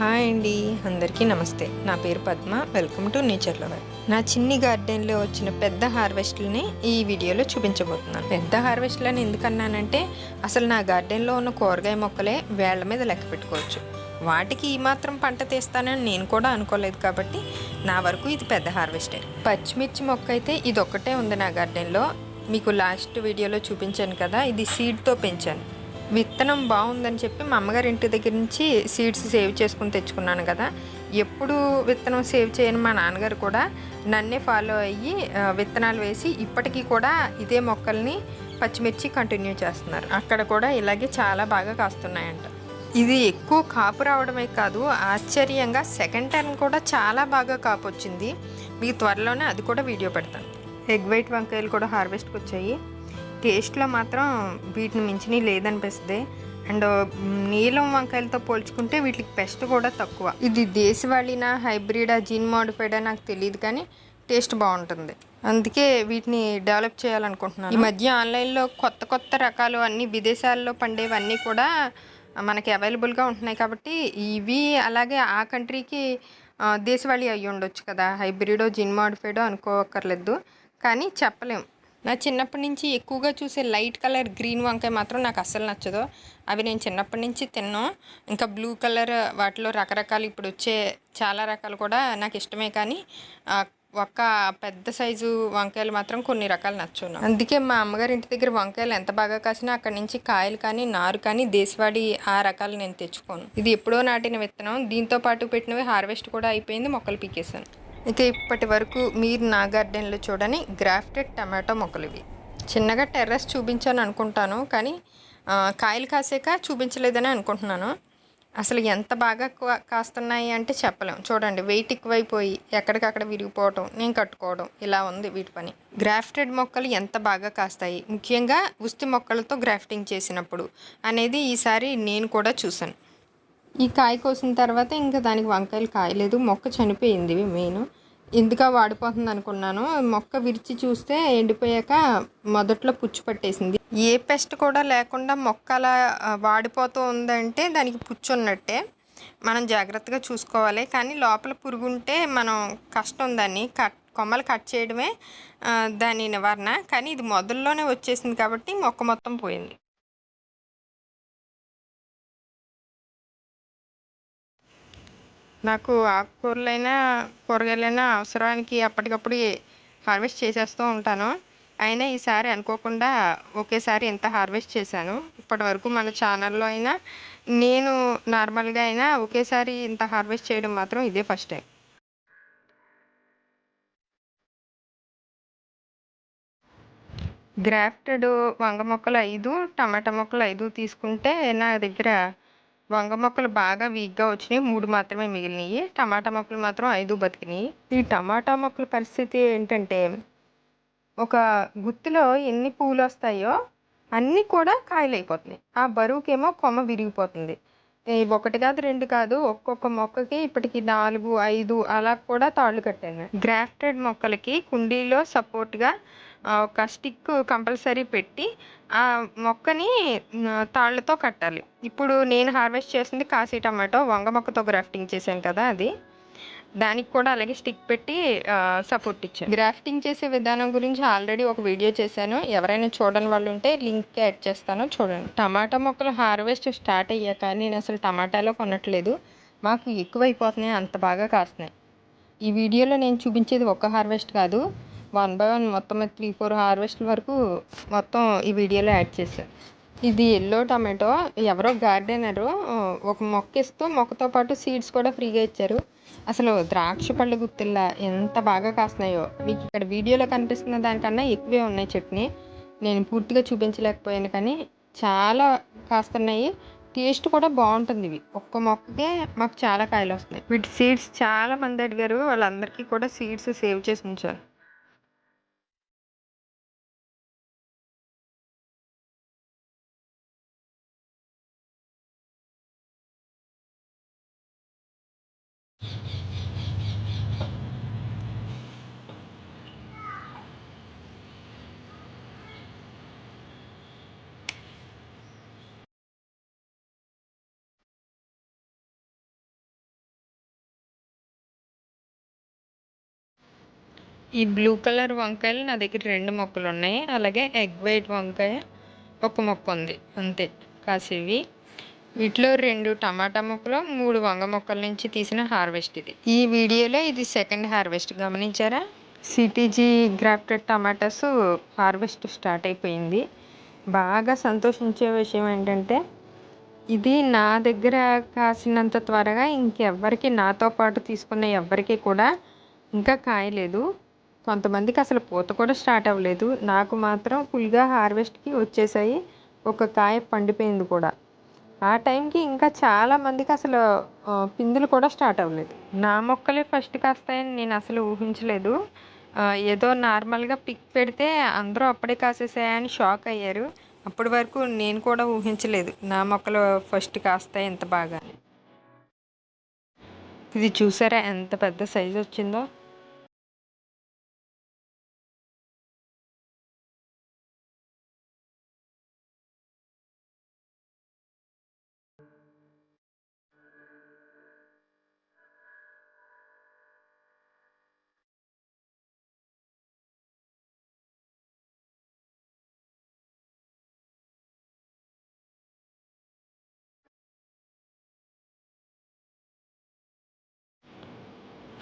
Hi అండి అందరికీ నమస్తే. నా పేరు Padma welcome to nature lover. నా చిన్ని గార్డెన్లో వచ్చిన పెద్ద హార్వెస్ట్లని ఈ వీడియోలో చూపించబోతున్నాను. పెద్ద హార్వెస్ట్లని ఎందుకన్నానంటే అసలు నా గార్డెన్లో ఉన్న కూరగాయ మొక్కలే వేళ్ళ మీద లెక్క పెట్టుకోవచ్చు. వాటికి ఈ మాత్రం పంట తీస్తానని నేను కూడా అనుకోలేదు కాబట్టి నా వరకు ఇది పెద్ద హార్వెస్టే. పచ్చిమిర్చి మొక్క అయితే ఇది ఒక్కటే ఉంది నా గార్డెన్లో. మీకు లాస్ట్ వీడియోలో చూపించాను కదా ఇది సీడ్తో పెంచాను. విత్తనం బాగుందని చెప్పి మా అమ్మగారి ఇంటి దగ్గర నుంచి సీడ్స్ సేవ్ చేసుకుని తెచ్చుకున్నాను కదా. ఎప్పుడు విత్తనం సేవ్ చేయని మా నాన్నగారు కూడా నన్నే ఫాలో అయ్యి విత్తనాలు వేసి ఇప్పటికీ కూడా ఇదే మొక్కల్ని పచ్చిమిర్చి కంటిన్యూ చేస్తున్నారు. అక్కడ కూడా ఇలాగే చాలా బాగా కాస్తున్నాయంట. ఇది ఎక్కువ కాపు రావడమే కాదు ఆశ్చర్యంగా సెకండ్ టర్న్ కూడా చాలా బాగా కాపు వచ్చింది. మీకు త్వరలోనే అది కూడా వీడియో పెడతాను. ఎగ్ వైట్ వంకాయలు కూడా హార్వెస్ట్కి వచ్చాయి. టేస్ట్లో మాత్రం వీటిని మించిని లేదనిపిస్తుంది. అండ్ నీలం వంకాయలతో పోల్చుకుంటే వీటికి పెస్ట్ కూడా తక్కువ. ఇది దేశవాళీనా హైబ్రిడా జీన్ మోడిఫైడా నాకు తెలియదు కానీ టేస్ట్ బాగుంటుంది. అందుకే వీటిని డెవలప్ చేయాలనుకుంటున్నాను. ఈ మధ్య ఆన్లైన్లో కొత్త కొత్త రకాలు అన్ని విదేశాల్లో పండేవన్నీ కూడా మనకి అవైలబుల్గా ఉంటున్నాయి కాబట్టి ఇవి అలాగే ఆ కంట్రీకి దేశవాళీ అయ్యి ఉండొచ్చు కదా. హైబ్రిడో జిన్ మాడిఫైడో అనుకోకర్లేదు కానీ చెప్పలేం. నా చిన్నప్పటి నుంచి ఎక్కువగా చూసే లైట్ కలర్ గ్రీన్ వంకాయ మాత్రం నాకు అస్సలు నచ్చదు. అవి నేను చిన్నప్పటి నుంచి తిన్నాను ఇంకా బ్లూ కలర్ వాటిలో రకరకాలు ఇప్పుడు వచ్చే చాలా రకాలు కూడా నాకు ఇష్టమే కానీ ఒక ఒక్క పెద్ద సైజు వంకాయలు మాత్రం కొన్ని రకాలు నచ్చును అందుకే మా అమ్మగారి ఇంటి దగ్గర వంకాయలు ఎంత బాగా కాసినా అక్కడి నుంచి కాయలు కానీ నారు కానీ దేశవాడి ఆ రకాలు నేను తెచ్చుకోను. ఇది ఎప్పుడో నాటిన విత్తనం. దీంతో పాటు పెట్టినవి హార్వెస్ట్ కూడా అయిపోయింది మొక్కలు పీకేసాను ఇక ఇప్పటి వరకు మీరు నా గార్డెన్లో చూడని గ్రాఫ్టెడ్ టమాటో మొక్కలు ఇవి. చిన్నగా టెర్రస్ చూపించాను అనుకుంటాను కానీ కాయలు కాసాక చూపించలేదని అనుకుంటున్నాను. అసలు ఎంత బాగా కాస్తున్నాయి అంటే చెప్పలేం. చూడండి వెయిట్ ఎక్కువైపోయి ఎక్కడికక్కడ విరిగిపోవటం నేను కట్టుకోవడం ఇలా ఉంది వీటి పని. గ్రాఫ్టెడ్ మొక్కలు ఎంత బాగా కాస్తాయి? ముఖ్యంగా ఉస్తి మొక్కలతో గ్రాఫ్టింగ్ చేసినప్పుడు అనేది ఈసారి నేను కూడా చూశాను. ఈ కాయ కోసిన తర్వాత ఇంకా దానికి వంకాయలు కాయలేదు. మొక్క చనిపోయింది మెయిన్ ఎందుక వాడిపోతుంది అనుకున్నాను. మొక్క విరిచి చూస్తే ఎండిపోయాక మొదట్లో పుచ్చు పట్టేసింది. ఏ పెస్ట్ కూడా లేకుండా మొక్క అలా వాడిపోతూ ఉందంటే దానికి పుచ్చు ఉన్నట్టే. మనం జాగ్రత్తగా చూసుకోవాలి. కానీ లోపల పురుగు ఉంటే మనం కష్టం దాన్ని. కట్ కొమ్మలు కట్ చేయడమే దాని నివారణ. కానీ ఇది మొదల్లోనే వచ్చేసింది కాబట్టి మొక్క మొత్తం పోయింది. నాకు ఆకుకూరలైనా కూరగాయలైనా అవసరానికి అప్పటికప్పుడు హార్వెస్ట్ చేసేస్తూ ఉంటాను. అయినా ఈసారి అనుకోకుండా ఒకేసారి ఎంత హార్వెస్ట్ చేశాను. ఇప్పటివరకు మన ఛానల్లో అయినా నేను నార్మల్గా అయినా ఒకేసారి ఇంత హార్వెస్ట్ చేయడం మాత్రం ఇదే ఫస్ట్ టైం. గ్రాఫ్టెడ్ వంగ మొక్కలు ఐదు టమాటా మొక్కలు ఐదు తీసుకుంటే నా దగ్గర వంగ మొక్కలు బాగా వీక్గా వచ్చినాయి. మూడు మాత్రమే మిగిలినాయి. టమాటా మొక్కలు మాత్రం ఐదు బతికినాయి. ఈ టమాటా మొక్కల పరిస్థితి ఏంటంటే ఒక గుత్తిలో ఎన్ని పువ్వులు వస్తాయో అన్నీ కూడా కాయలు అయిపోతున్నాయి ఆ బరువుకేమో కొమ్మ విరిగిపోతుంది. ఒకటి కాదు రెండు కాదు ఒక్కొక్క మొక్కకి ఇప్పటికి నాలుగు ఐదు అలా కూడా తాళ్ళు కట్టాను. గ్రాఫ్టెడ్ మొక్కలకి కుండీలో సపోర్ట్గా ఒక స్టిక్ కంపల్సరీ పెట్టి ఆ మొక్కని తాళ్ళతో కట్టాలి. ఇప్పుడు నేను హార్వెస్ట్ చేసింది కాశీ టమాటో వంగ మొక్కతో గ్రాఫ్టింగ్ చేశాను కదా అది. దానికి కూడా అలాగే స్టిక్ పెట్టి సపోర్ట్ ఇచ్చాను. గ్రాఫ్టింగ్ చేసే విధానం గురించి ఆల్రెడీ ఒక వీడియో చేశాను. ఎవరైనా చూడని వాళ్ళు ఉంటే లింక్ యాడ్ చేస్తాను చూడండి. టమాటా మొక్కలు హార్వెస్ట్ స్టార్ట్ అయ్యాక నేను అసలు టమాటాలో కొనట్లేదు. మాకు ఎక్కువైపోతున్నాయి అంత బాగా కాస్తున్నాయి. ఈ వీడియోలో నేను చూపించేది ఒక హార్వెస్ట్ కాదు. వన్ బై వన్ మొత్తం త్రీ ఫోర్ హార్వెస్ట్ వరకు మొత్తం ఈ వీడియోలో యాడ్ చేశాను ఇది ఎల్లో టమాటో. ఎవరో గార్డెనరు. ఒక మొక్క ఇస్తూ మొక్కతో పాటు సీడ్స్ కూడా ఫ్రీగా ఇచ్చారు. అసలు ద్రాక్ష పళ్ళు గుత్తిల్లా ఎంత బాగా కాస్తున్నాయో. మీకు ఇక్కడ వీడియోలో కనిపిస్తున్న దానికన్నా ఎక్కువే ఉన్నాయి చట్నీ. నేను పూర్తిగా చూపించలేకపోయాను కానీ చాలా కాస్తున్నాయి. టేస్ట్ కూడా బాగుంటుంది ఇవి. ఒక్క మొక్కకే మాకు చాలా కాయలు వస్తున్నాయి. వీటి సీడ్స్ చాలా మంది అడిగారు. వాళ్ళందరికీ కూడా సీడ్స్ సేవ్ చేసి ఉంచారు. ఈ బ్లూ కలర్ వంకాయలు నా దగ్గర రెండు మొక్కలు ఉన్నాయి. అలాగే ఎగ్ వైట్ వంకాయ ఒక మొక్క ఉంది. అంతే. కాసేవి. వీటిలో రెండు టమాటా మొక్కలు మూడు వంగ మొక్కల నుంచి తీసిన హార్వెస్ట్ ఇది. ఈ వీడియోలో ఇది సెకండ్ హార్వెస్ట్. గమనించారా? సిటీజీ గ్రాఫ్టెడ్ టమాటాస్ హార్వెస్ట్ స్టార్ట్ అయిపోయింది. బాగా సంతోషించే విషయం ఏంటంటే ఇది నా దగ్గర కాసినంత త్వరగా ఇంకెవ్వరికి నాతో పాటు తీసుకున్న ఎవ్వరికి కూడా ఇంకా కాయలేదు. కొంతమందికి అసలు పూత కూడా స్టార్ట్ అవ్వలేదు. నాకు మాత్రం ఫుల్గా హార్వెస్ట్కి వచ్చేసాయి. ఒక కాయ పండిపోయింది కూడా. ఆ టైంకి ఇంకా చాలా మందికి అసలు పిందులు కూడా స్టార్ట్ అవ్వలేదు. నా మొక్కలే ఫస్ట్ కాస్తాయని నేను అసలు ఊహించలేదు ఏదో నార్మల్గా పిక్ పెడితే అందరూ అప్పుడే కాసేసాయని షాక్ అయ్యారు. అప్పటి వరకు నేను కూడా ఊహించలేదు నా మొక్కలు ఫస్ట్ కాస్తాయి ఎంత బాగా ఇది చూసారా ఎంత పెద్ద సైజు వచ్చిందో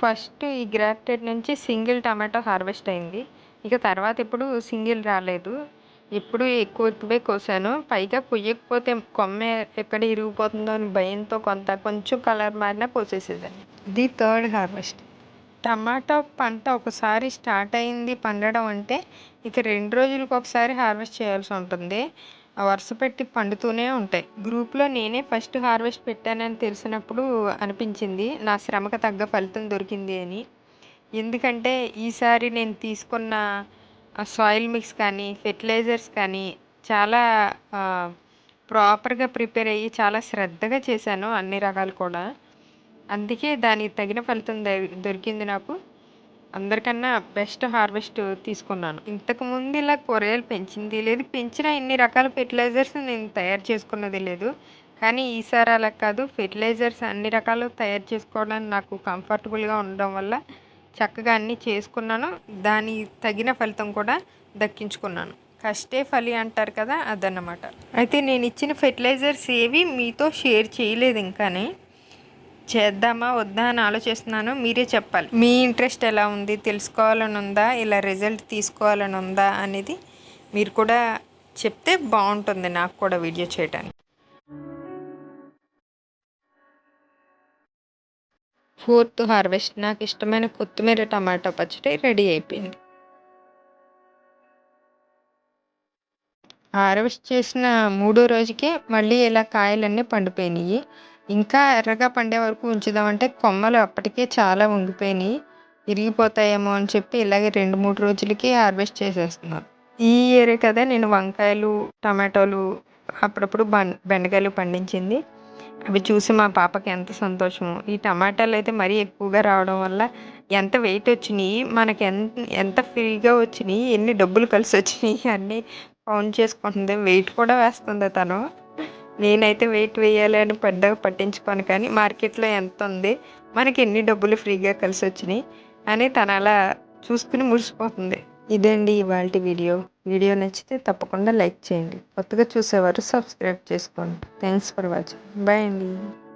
ఫస్ట్ ఈ గ్రాఫ్టెడ్ నుంచి సింగిల్ టమాటో హార్వెస్ట్ అయింది. ఇక తర్వాత ఎప్పుడు సింగిల్ రాలేదు. ఎప్పుడు ఎక్కువ ఎక్కువే కోసాను. పైగా కొయ్యకపోతే కొమ్మ ఎక్కడ ఇరిగిపోతుందో అని భయంతో కొంత కొంచెం కలర్ మారినా కోసేసేదాన్ని. ఇది థర్డ్ హార్వెస్ట్. టమాటా పంట ఒకసారి స్టార్ట్ అయింది పండడం అంటే ఇక రెండు రోజులకు ఒకసారి హార్వెస్ట్ చేయాల్సి ఉంటుంది. వరుస పెట్టి పండుతూనే ఉంటాయి. గ్రూప్లో నేనే ఫస్ట్ హార్వెస్ట్ పెట్టానని తెలిసినప్పుడు అనిపించింది నా శ్రమకు తగ్గ ఫలితం దొరికింది అని. ఎందుకంటే ఈసారి నేను తీసుకున్న సాయిల్ మిక్స్ కానీ ఫెర్టిలైజర్స్ కానీ చాలా ప్రాపర్గా ప్రిపేర్ అయ్యి చాలా శ్రద్ధగా చేశాను అన్ని రకాలు కూడా. అందుకే దానికి తగిన ఫలితం దొరికింది నాకు. అందరికన్నా బెస్ట్ హార్వెస్ట్ తీసుకున్నాను. ఇంతకు ముందు ఇలా కూరగాయలు పెంచింది లేదు. పెంచిన ఇన్ని రకాల ఫెర్టిలైజర్స్ నేను తయారు చేసుకున్నది లేదు. కానీ ఈసారి అలా కాదు. ఫెర్టిలైజర్స్ అన్ని రకాలు తయారు చేసుకోవడానికి నాకు కంఫర్టబుల్గా ఉండడం వల్ల చక్కగా అన్నీ చేసుకున్నాను. దాని తగిన ఫలితం కూడా దక్కించుకున్నాను. కష్టే ఫలి అంటారు కదా అదన్నమాట. అయితే నేను ఇచ్చిన ఫెర్టిలైజర్స్ ఏవి మీతో షేర్ చేయలేదు ఇంకానే. చేద్దామా వద్దా అని ఆలోచిస్తున్నాను. మీరే చెప్పాలి. మీ ఇంట్రెస్ట్ ఎలా ఉంది? తెలుసుకోవాలని ఉందా ఇలా రిజల్ట్ తీసుకోవాలని ఉందా అనేది మీరు కూడా చెప్తే బాగుంటుంది నాకు కూడా వీడియో చేయడానికి ఫోర్త్ హార్వెస్ట్. నాకు ఇష్టమైన కొత్తిమీర టమాటా పచ్చడి రెడీ అయిపోయింది. హార్వెస్ట్ చేసిన మూడో రోజుకే మళ్ళీ ఇలా కాయలన్నీ పండిపోయినాయి. ఇంకా ఎర్రగా పండే వరకు ఉంచుదామంటే కొమ్మలు అప్పటికే చాలా వంగిపోయినాయి విరిగిపోతాయేమో అని చెప్పి ఇలాగే రెండు మూడు రోజులకి హార్వెస్ట్ చేసేస్తున్నాను ఈ ఇయర్ కదా నేను వంకాయలు టమాటోలు అప్పుడప్పుడు బం బెండకాయలు పండించింది. అవి చూసి మా పాపకి ఎంత సంతోషము. ఈ టమాటాలు అయితే మరీ ఎక్కువగా రావడం వల్ల ఎంత వెయిట్ వచ్చినాయి మనకి ఎంత ఎంత ఫ్రీగా వచ్చినాయి ఎన్ని డబ్బులు కలిసి వచ్చినాయి అన్నీ కౌంట్ చేసుకుంటుంది. వెయిట్ కూడా వేస్తుంది తను. నేనైతే వెయిట్ వేయాలి అని పెద్దగా పట్టించుకోను కానీ మార్కెట్లో ఎంత ఉంది మనకి ఎన్ని డబ్బులు ఫ్రీగా కలిసి వచ్చినాయి? అని తను అలా చూసుకుని మురిసిపోతుంది. ఇదండి ఇవాళ వీడియో. వీడియో నచ్చితే తప్పకుండా లైక్ చేయండి. కొత్తగా చూసేవారు సబ్స్క్రైబ్ చేసుకోండి. Thanks for watching. బాయ్ అండి.